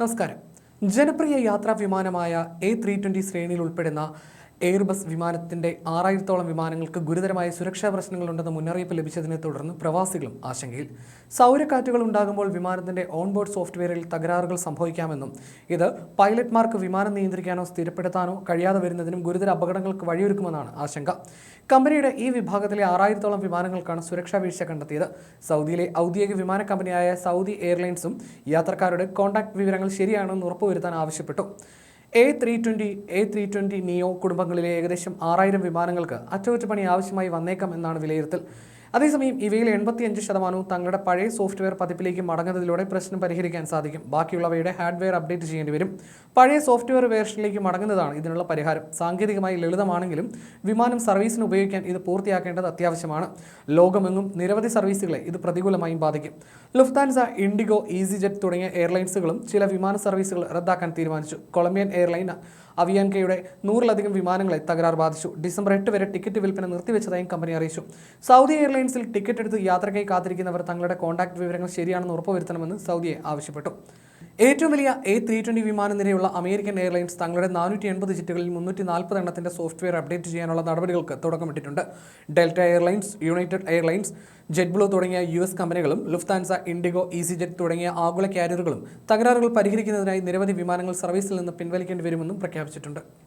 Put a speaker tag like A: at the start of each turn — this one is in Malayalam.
A: നമസ്കാരം. ജനപ്രിയ യാത്രാ വിമാനമായ എ ത്രീ ട്വന്റി ശ്രേണിയിൽ ഉൾപ്പെടുന്ന എയർബസ് വിമാനത്തിന്റെ ആറായിരത്തോളം വിമാനങ്ങൾക്ക് ഗുരുതരമായ സുരക്ഷാ പ്രശ്നങ്ങളുണ്ടെന്ന മുന്നറിയിപ്പ് ലഭിച്ചതിനെ തുടർന്ന് പ്രവാസികളും ആശങ്കയിൽ. സൗരക്കാറ്റുകൾ ഉണ്ടാകുമ്പോൾ വിമാനത്തിന്റെ ഓൺബോർഡ് സോഫ്റ്റ്വെയറിൽ തകരാറുകൾ സംഭവിക്കാമെന്നും ഇത് പൈലറ്റ്മാർക്ക് വിമാനം നിയന്ത്രിക്കാനോ സ്ഥിരപ്പെടുത്താനോ കഴിയാതെ വരുന്നതിനും ഗുരുതര അപകടങ്ങൾക്ക് വഴിയൊരുക്കുമെന്നാണ് ആശങ്ക. കമ്പനിയുടെ ഈ വിഭാഗത്തിലെ ആറായിരത്തോളം വിമാനങ്ങൾക്കാണ് സുരക്ഷാ വീഴ്ച കണ്ടെത്തിയത്. സൗദിയിലെ ഔദ്യോഗിക വിമാന കമ്പനിയായ സൗദി എയർലൈൻസും യാത്രക്കാരുടെ കോൺടാക്ട് വിവരങ്ങൾ ശരിയാണെന്ന് ഉറപ്പുവരുത്താൻ ആവശ്യപ്പെട്ടു. A three twenty A three twenty neo കുടുംബങ്ങളിലെ ഏകദേശം ആറായിരം വിമാനങ്ങൾക്ക് അറ്റകുറ്റപ്പണി ആവശ്യമായി വന്നേക്കാം എന്നാണ് വിലയിരുത്തൽ. അതേസമയം ഇവയിൽ എൺപത്തിയഞ്ച് ശതമാനവും തങ്ങളുടെ പഴയ സോഫ്റ്റ്വെയർ പതിപ്പിലേക്ക് മടങ്ങുന്നതിലൂടെ പ്രശ്നം പരിഹരിക്കാൻ സാധിക്കും. ബാക്കിയുള്ളവയുടെ ഹാർഡ്വെയർ അപ്ഡേറ്റ് ചെയ്യേണ്ടി വരും. പഴയ സോഫ്റ്റ്വെയർ വേർഷനിലേക്ക് മടങ്ങുന്നതാണ് ഇതിനുള്ള പരിഹാരം. സാങ്കേതികമായി ലളിതമാണെങ്കിലും വിമാനം സർവീസിന് ഉപയോഗിക്കാൻ ഇത് പൂർത്തിയാക്കേണ്ടത് അത്യാവശ്യമാണ്. ലോകമെങ്ങും നിരവധി സർവീസുകളെ ഇത് പ്രതികൂലമായും ബാധിക്കും. ലുഫ്താൻസ ഇൻഡിഗോ ഈസി ജെറ്റ് തുടങ്ങിയ എയർലൈൻസുകളും ചില വിമാന സർവീസുകൾ റദ്ദാക്കാൻ തീരുമാനിച്ചു. കൊളംബിയൻ എയർലൈൻ അവിയാൻകയുടെ നൂറിലധികം വിമാനങ്ങളെ തകരാർ ബാധിച്ചു. ഡിസംബർ എട്ട് വരെ ടിക്കറ്റ് വിൽപ്പന നിർത്തിവെച്ചതായും കമ്പനി അറിയിച്ചു. സൗദി എയർലൈൻസിൽ ടിക്കറ്റ് എടുത്ത് യാത്രയ്ക്കായി കാത്തിരിക്കുന്നവർ തങ്ങളുടെ കോൺടാക്ട് വിവരങ്ങൾ ശരിയാണെന്ന് ഉറപ്പുവരുത്തണമെന്ന് സൗദിയെ ആവശ്യപ്പെട്ടു. ഏറ്റവും വലിയ എ ത്രീ ട്വന്റി വിമാന നിരയുള്ള അമേരിക്കൻ എയർലൈൻസ് തങ്ങളുടെ നാനൂറ്റി എൺപത് ജിറ്റുകളിൽ മുന്നൂറ്റി നാൽപ്പത് എണ്ണത്തിന്റെ സോഫ്റ്റ്വെയർ അപ്ഡേറ്റ് ചെയ്യാനുള്ള നടപടികൾക്ക് തുടക്കമിട്ടിട്ടുണ്ട്. Delta Airlines United Airlines JetBlue തുടങ്ങിയ യു എസ് കമ്പനികളും ലുഫ്താൻസ ഇൻഡിഗോ ഈസി ജെറ്റ് തുടങ്ങിയ ആഗോള കാരിയറുകളും തകരാറുകൾ പരിഹരിക്കുന്നതിനായി നിരവധി വിമാനങ്ങൾ സർവീസിൽ നിന്ന് പിൻവലിക്കേണ്ടി വരുമെന്നും പ്രഖ്യാപിച്ചിട്ടുണ്ട്.